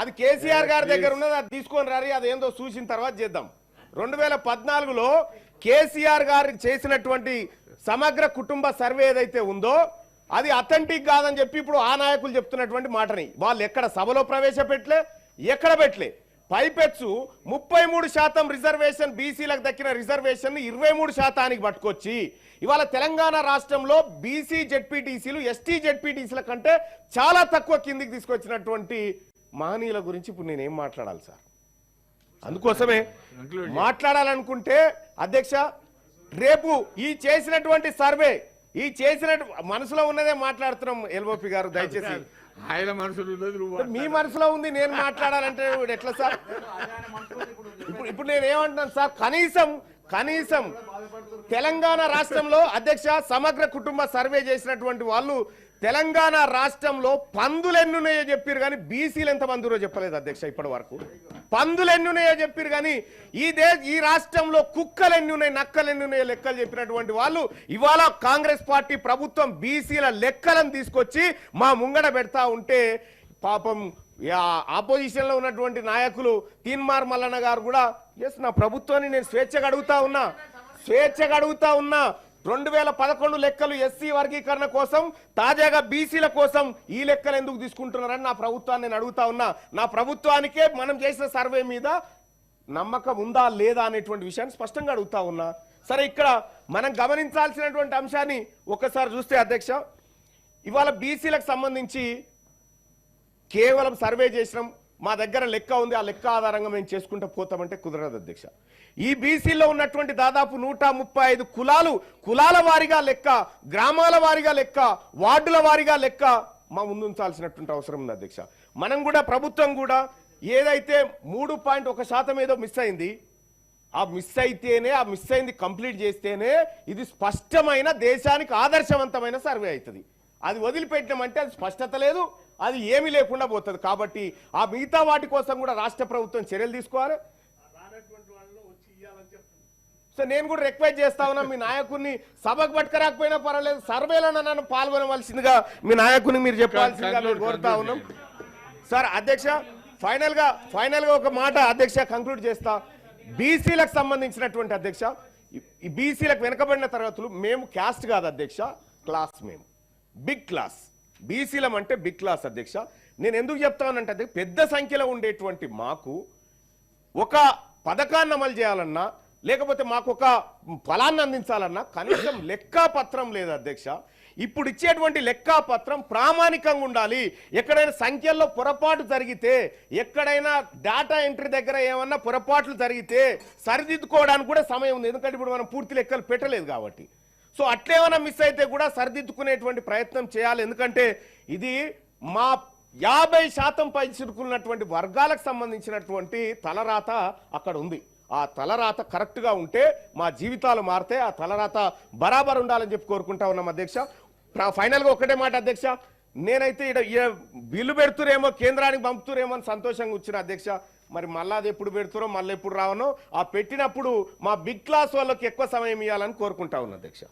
అది కేసీఆర్ గారి దగ్గర ఉన్నది అది తీసుకొని రారి అది ఏందో చూసిన తర్వాత చేద్దాం. రెండు వేల పద్నాలుగులో కేసీఆర్ గారు చేసినటువంటి సమగ్ర కుటుంబ సర్వే ఏదైతే ఉందో అది అథెంటిక్ కాదని చెప్పి ఇప్పుడు ఆ నాయకులు చెప్తున్నటువంటి మాటని. వాళ్ళు ఎక్కడ సభలో ప్రవేశపెట్టలే ఎక్కడ పెట్టలే. పైపెచ్చు ముప్పై మూడు శాతం రిజర్వేషన్ బీసీలకు దక్కిన రిజర్వేషన్ ఇరవై మూడు శాతానికి పట్టుకొచ్చి ఇవాళ తెలంగాణ రాష్ట్రంలో బీసీ జెడ్పీటీసీలు ఎస్టీ జెడ్పీటీసీల కంటే చాలా తక్కువ కిందికి తీసుకొచ్చినటువంటి మహనీయుల గురించి ఇప్పుడు నేనేం మాట్లాడాలి సార్? అందుకోసమే మాట్లాడాలనుకుంటే అధ్యక్ష రేపు ఈ చేసినటువంటి సర్వే ఈ చేసిన మనసులో ఉన్నదే మాట్లాడుతున్నాం ఎల్ఓపి గారు దయచేసి. ఆయన మనసులో మీ మనసులో ఉంది నేను మాట్లాడాలంటే ఎట్లా సార్? ఇప్పుడు ఇప్పుడు నేను ఏమంటున్నాను సార్? కనీసం కనీసం తెలంగాణ రాష్ట్రంలో అధ్యక్ష సమగ్ర కుటుంబ సర్వే చేసినటువంటి వాళ్ళు తెలంగాణ రాష్ట్రంలో పందులు ఎన్నున్నాయో చెప్పారు కానీ బీసీలు ఎంత మందిరో చెప్పలేదు అధ్యక్ష ఇప్పటి వరకు. పందులు ఎన్నున్నాయో చెప్పారు కానీ ఈ దే ఈ రాష్ట్రంలో కుక్కలు ఎన్నున్నాయి నక్కలు ఎన్నున్నాయో లెక్కలు చెప్పినటువంటి వాళ్ళు ఇవాళ కాంగ్రెస్ పార్టీ ప్రభుత్వం బీసీల లెక్కలను తీసుకొచ్చి మా ముంగడ పెడతా ఉంటే పాపం ఆపోజిషన్లో ఉన్నటువంటి నాయకులు తీన్మార్ మల్లన్న గారు కూడా ఎస్ నా ప్రభుత్వాన్ని నేను స్వేచ్ఛగా అడుగుతా ఉన్నా. స్వేచ్ఛగా అడుగుతా ఉన్నా. రెండు వేల పదకొండు లెక్కలు ఎస్సీ వర్గీకరణ కోసం తాజాగా బీసీల కోసం ఈ లెక్కలు ఎందుకు తీసుకుంటున్నారని నా ప్రభుత్వాన్ని నేను అడుగుతా ఉన్నా. నా ప్రభుత్వానికే మనం చేసిన సర్వే మీద నమ్మకం ఉందా లేదా అనేటువంటి విషయాన్ని స్పష్టంగా అడుగుతా ఉన్నా. సరే ఇక్కడ మనం గమనించాల్సినటువంటి అంశాన్ని ఒకసారి చూస్తే అధ్యక్ష ఇవాళ బీసీలకు సంబంధించి కేవలం సర్వే చేసినాం మా దగ్గర లెక్క ఉంది ఆ లెక్క ఆధారంగా మేము చేసుకుంటూ పోతామంటే కుదరదు అధ్యక్ష. ఈ బీసీలో ఉన్నటువంటి దాదాపు నూట ముప్పై ఐదు కులాలు కులాల వారిగా లెక్క గ్రామాల వారిగా లెక్క వార్డుల వారిగా లెక్క మా ముందు ఉంచాల్సినటువంటి అవసరం ఉంది అధ్యక్ష. మనం కూడా ప్రభుత్వం కూడా ఏదైతే మూడు పాయింట్ ఒక శాతం ఏదో మిస్ అయింది ఆ మిస్ అయితేనే ఆ మిస్ అయింది కంప్లీట్ చేస్తేనే ఇది స్పష్టమైన దేశానికి ఆదర్శవంతమైన సర్వే అవుతుంది. అది వదిలిపెట్టినామంటే అది స్పష్టత లేదు అది ఏమీ లేకుండా పోతుంది. కాబట్టి ఆ మిగతా వాటి కోసం కూడా రాష్ట్ర ప్రభుత్వం చర్యలు తీసుకోవాలి. సో నేను కూడా రిక్వెస్ట్ చేస్తా ఉన్నా మీ నాయకుడిని సభకు పట్టుకరాకపోయినా పర్వాలేదు సర్వేలో నన్ను పాల్గొనవలసిందిగా మీ నాయకుడిని మీరు చెప్పాల్సిందిగా మేము కోరుతా ఉన్నాం. సార్ అధ్యక్ష ఫైనల్గా ఫైనల్గా ఒక మాట అధ్యక్ష కంక్లూడ్ చేస్తా. బీసీలకు సంబంధించినటువంటి అధ్యక్ష ఈ- ఈ బీసీలకు వెనకబడిన తరగతులు మేము క్యాస్ట్ కాదు అధ్యక్ష క్లాస్ మేము. Big class. బీసీలం అంటే బిగ్ క్లాస్ అధ్యక్ష. నేను ఎందుకు చెప్తానంటే పెద్ద సంఖ్యలో ఉండేటువంటి మాకు ఒక పథకాన్ని అమలు చేయాలన్నా లేకపోతే మాకు ఒక ఫలాన్ని అందించాలన్నా కనీసం లెక్కాపత్రం లేదు అధ్యక్ష. ఇప్పుడు ఇచ్చేటువంటి లెక్కాపత్రం ప్రామాణికంగా ఉండాలి. ఎక్కడైనా సంఖ్యల్లో పొరపాటు జరిగితే ఎక్కడైనా డేటా ఎంట్రీ దగ్గర ఏమన్నా పొరపాట్లు జరిగితే సరిదిద్దుకోవడానికి కూడా సమయం ఉంది. ఎందుకంటే ఇప్పుడు మనం పూర్తి లెక్కలు పెట్టలేదు కాబట్టి. సో అట్లేమైనా మిస్ అయితే కూడా సరిదిద్దుకునేటువంటి ప్రయత్నం చేయాలి. ఎందుకంటే ఇది మా యాభై శాతం పై చిరుకున్నటువంటి వర్గాలకు సంబంధించినటువంటి తలరాత అక్కడ ఉంది. ఆ తలరాత కరెక్ట్గా ఉంటే మా జీవితాలు మారితే ఆ తలరాత బరాబర్ ఉండాలని చెప్పి కోరుకుంటా ఉన్నాం అధ్యక్ష. ప్ర- ఫైనల్గా ఒకటే మాట అధ్యక్ష. నేనైతే ఈడ బిల్లు పెడుతురేమో కేంద్రానికి పంపుతురేమో అని సంతోషంగా వచ్చిన అధ్యక్ష. మరి మళ్ళా అది ఎప్పుడు పెడుతురో మళ్ళీ ఎప్పుడు రావనో ఆ పెట్టినప్పుడు మా బిగ్ క్లాస్ వాళ్ళకి ఎక్కువ సమయం ఇవ్వాలని కోరుకుంటా ఉన్నా అధ్యక్ష.